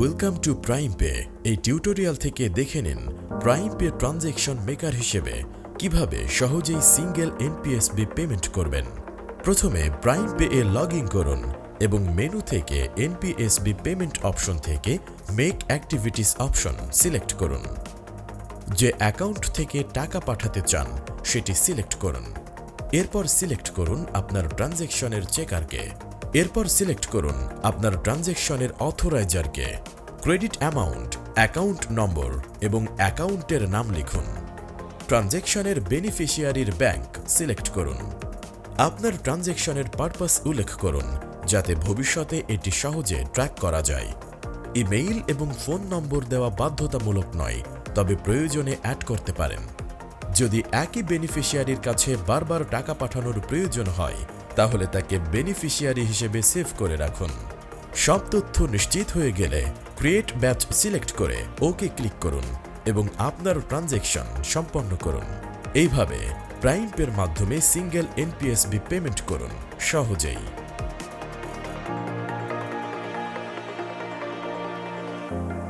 Welcome to prime pay এই tutorial থেকে দেখে নিন প্রাইম পে ট্রানজ্যাকশন মেকার হিসেবে কীভাবে সহজেই সিঙ্গেল এনপিএসবি পেমেন্ট করবেন। প্রথমে প্রাইম পে এ লগ করুন এবং মেনু থেকে N P S B payment option থেকে মেক অ্যাক্টিভিটিস অপশন সিলেক্ট করুন। যে অ্যাকাউন্ট থেকে টাকা পাঠাতে চান, সেটি সিলেক্ট করুন। এরপর সিলেক্ট করুন আপনার ট্রানজ্যাকশনের চেকারকে এরপর সিলেক্ট করুন আপনার ট্রানজ্যাকশনের অথরাইজারকে, ক্রেডিট অ্যামাউন্ট, অ্যাকাউন্ট নম্বর এবং অ্যাকাউন্টের নাম লিখুন। ট্রানজ্যাকশনের বেনিফিশিয়ারির ব্যাংক সিলেক্ট করুন। আপনার ট্রানজ্যাকশনের পারপাস উল্লেখ করুন, যাতে ভবিষ্যতে এটি সহজে ট্র্যাক করা যায়। ইমেইল এবং ফোন নম্বর দেওয়া বাধ্যতামূলক নয়, তবে প্রয়োজনে অ্যাড করতে পারেন। যদি একই বেনিফিশিয়ারির কাছে বারবার টাকা পাঠানোর প্রয়োজন হয় তাহলে তাকে বেনিফিশিয়ারি হিসেবে সেভ করে রাখুন। সব তথ্য নিশ্চিত হয়ে গেলে ক্রিয়েট ব্যাচ সিলেক্ট করে ওকে ক্লিক করুন এবং আপনার ট্রানজেকশন সম্পন্ন করুন। এইভাবে প্রাইম পের মাধ্যমে সিঙ্গেল এনপিএসবি পেমেন্ট করুন সহজেই। thank you